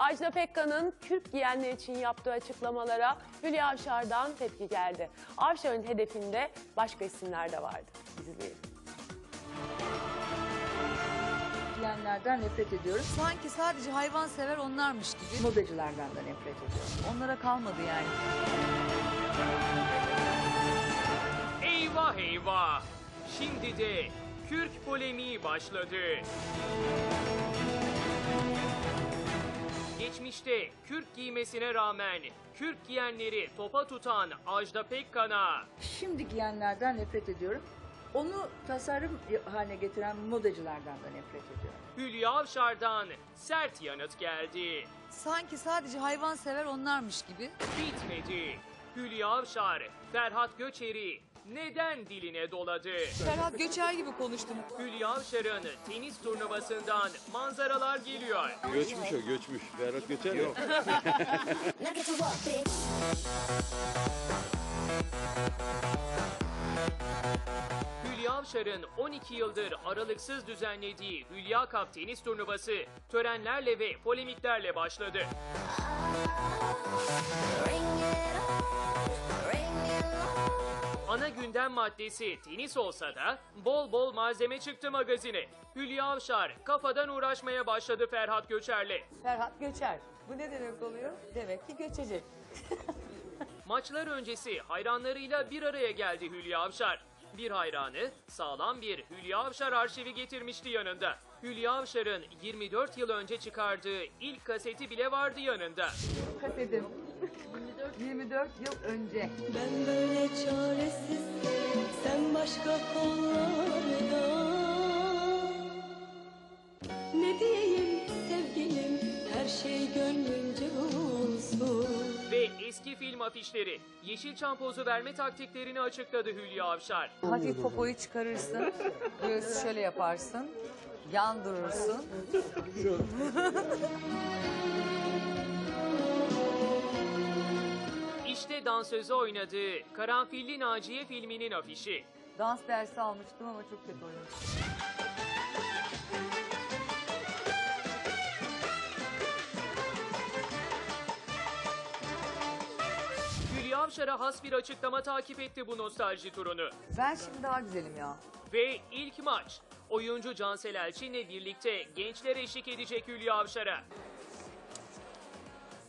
Ajda Pekkan'ın kürk giyenler için yaptığı açıklamalara Hülya Avşar'dan tepki geldi. Avşar'ın hedefinde başka isimler de vardı. İzleyelim. diyenlerden nefret ediyorum. Sanki sadece hayvan sever onlarmış gibi. Modacılardan da nefret ediyorum. Onlara kalmadı yani. Eyvah eyvah! Şimdi de Kürk polemiği başladı. Geçmişte kürk giymesine rağmen kürk giyenleri topa tutan Ajda Pekkan'a Şimdi giyenlerden nefret ediyorum. Onu tasarım haline getiren modacılardan da nefret ediyorum. Hülya Avşar'dan sert yanıt geldi. Sanki sadece hayvan sever onlarmış gibi. Bitmedi. Hülya Avşar, Ferhat Göçer'i neden diline doladı? Ferhat Göçer gibi konuştum. Hülya Avşar'ın tenis turnuvasından manzaralar geliyor. Göçmüş o göçmüş. Ferhat Göçer yok. Hülya Avşar'ın 12 yıldır aralıksız düzenlediği Hülya Cup tenis turnuvası törenlerle ve polemiklerle başladı. Ana gündem maddesi tenis olsa da bol bol malzeme çıktı magazine. Hülya Avşar kafadan uğraşmaya başladı Ferhat Göçer'le. Ferhat Göçer. Bu ne demek oluyor? Demek ki göçecek. Maçlar öncesi hayranlarıyla bir araya geldi Hülya Avşar. Bir hayranı sağlam bir Hülya Avşar arşivi getirmişti yanında. Hülya Avşar'ın 24 yıl önce çıkardığı ilk kaseti bile vardı yanında. Kasetim. 24 yıl önce. Ben böyle çaresiz, sen başka kollarda. Ne diyeyim sevgilim, her şey gönlünce olsun. Ve eski film afişleri, Yeşilçam pozu verme taktiklerini açıkladı Hülya Avşar. Hafif popoyu çıkarırsın. Göğsü şöyle yaparsın. Yan İşte dansözü oynadığı Karanfilli Naciye filminin afişi. Dans dersi almıştım ama çok kötü oynamıştım. Hülya Avşar'a has bir açıklama takip etti bu nostalji turunu. Ben şimdi daha güzelim ya. Ve ilk maç. Oyuncu Cansel Elçin'le birlikte gençler eşlik edecek Hülya Avşar'a.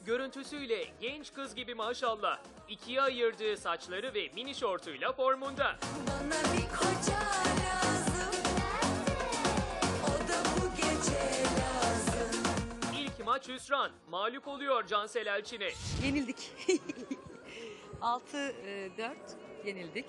Görüntüsüyle genç kız gibi maşallah. İkiye ayırdığı saçları ve mini şortuyla formunda. Bana bir koca lazım, o da bu gece lazım. İlk maç hüsran. Mağlup oluyor Cansel Elçin'e. Yenildik. 6-4 yenildik.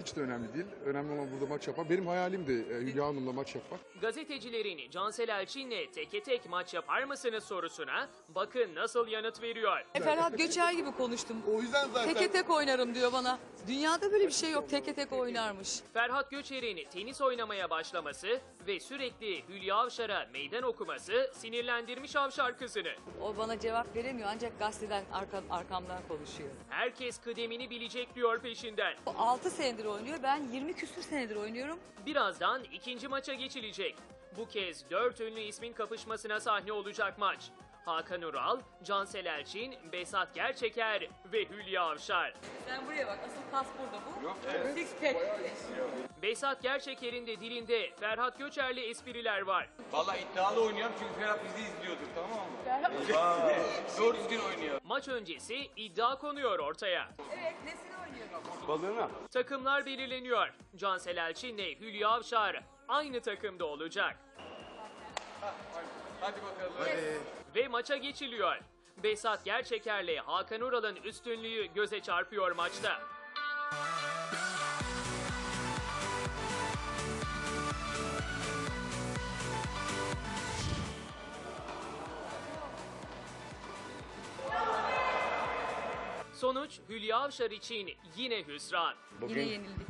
Hiç de önemli değil. Önemli olan burada maç yapmak. Benim hayalim de e, Hülya Hanım'la maç yapmak. Gazetecilerin Cansel Elçin'le teke tek maç yapar mısınız sorusuna bakın nasıl yanıt veriyor. E, Ferhat Göçer gibi konuştum. O yüzden zaten... Teke tek oynarım diyor bana. Dünyada böyle bir şey yok. Teke tek oynarmış. Ferhat Göçer'in tenis oynamaya başlaması ve sürekli Hülya Avşar'a meydan okuması sinirlendirmiş Avşar kızını. O bana cevap veremiyor ancak gazeteden arka, arkamdan konuşuyor. Herkes kıdemini bilecek diyor peşinden. O 6 senedir oynuyor. Ben 20 küsür senedir oynuyorum. Birazdan ikinci maça geçilecek. Bu kez dört ünlü ismin kapışmasına sahne olacak maç. Hakan Ural, Cansel Elçin, Besat Gerçeker ve Hülya Avşar. Sen buraya bak. Asıl kas burada bu. Yok Six pack. Besat Gerçeker'in de dilinde Ferhat Göçer'li espriler var. Valla iddialı oynuyorum çünkü Ferhat bizi izliyordur tamam mı? Vay, Doğru düzgün oynuyor. Maç öncesi iddia konuyor ortaya. Evet nesini oynuyor? Balığına. Takımlar belirleniyor. Cansel Elçin'le Hülya Avşar aynı takımda olacak. Hadi bakalım. Ve maça geçiliyor. Besat Gerçeker'le Hakan Ural'ın üstünlüğü göze çarpıyor maçta. Sonuç Hülya Avşar için yine hüsran. Yine yenildik.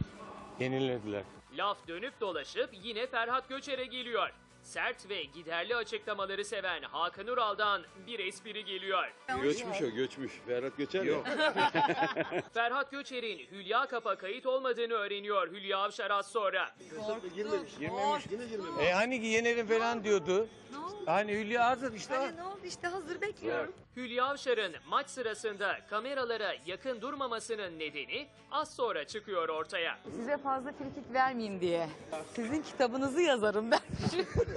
Yenilediler. Laf dönüp dolaşıp yine Ferhat Göçer'e geliyor. Sert ve giderli açıklamaları seven Hakan Ural'dan bir espri geliyor. Göçmüş o göçmüş. Ferhat Göçer Yok. Ferhat Göçer'in Hülya Kap'a kayıt olmadığını öğreniyor Hülya Avşar az sonra. girmemiş. Girmemiş. Yine girmemiş. E hani ki yenerim falan diyordu. Hani Hülya hazır işte. ne oldu işte hazır bekliyorum. Hülya Avşar'ın maç sırasında kameralara yakın durmamasının nedeni az sonra çıkıyor ortaya. Size fazla frikik vermeyeyim diye. Sizin kitabınızı yazarım ben.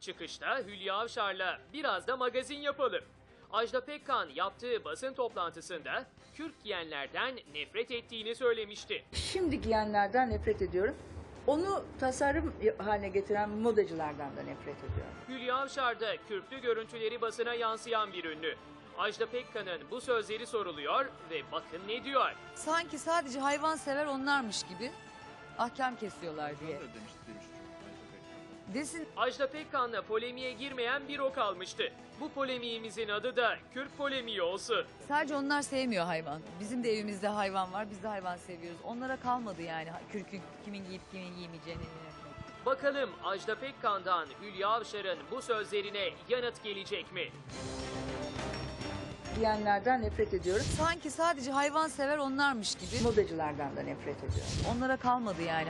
Çıkışta Hülya Avşar'la biraz da magazin yapalım. Ajda Pekkan yaptığı basın toplantısında kürk giyenlerden nefret ettiğini söylemişti. Şimdi giyenlerden nefret ediyorum. Onu tasarım haline getiren modacılardan da nefret ediyorum. Hülya Avşar da kürklü görüntüleri basına yansıyan bir ünlü. Ajda Pekkan'ın bu sözleri soruluyor ve bakın ne diyor. Sanki sadece hayvan sever onlarmış gibi ahkam kesiyorlar diye. Desin Ajda Pekkan'la polemiğe girmeyen bir o kalmıştı. Bu polemiğimizin adı da kürk polemiği olsun. sadece onlar sevmiyor hayvan. Bizim de evimizde hayvan var. Biz de hayvan seviyoruz. Onlara kalmadı yani kürkün kimin giyip kimin giymeyeceğini. Bakalım Ajda Pekkan'dan Hülya Avşar'ın bu sözlerine yanıt gelecek mi? Giyenlerden nefret ediyorum. Sanki sadece hayvan sever onlarmış gibi Modacılardan da nefret ediyorum. onlara kalmadı yani.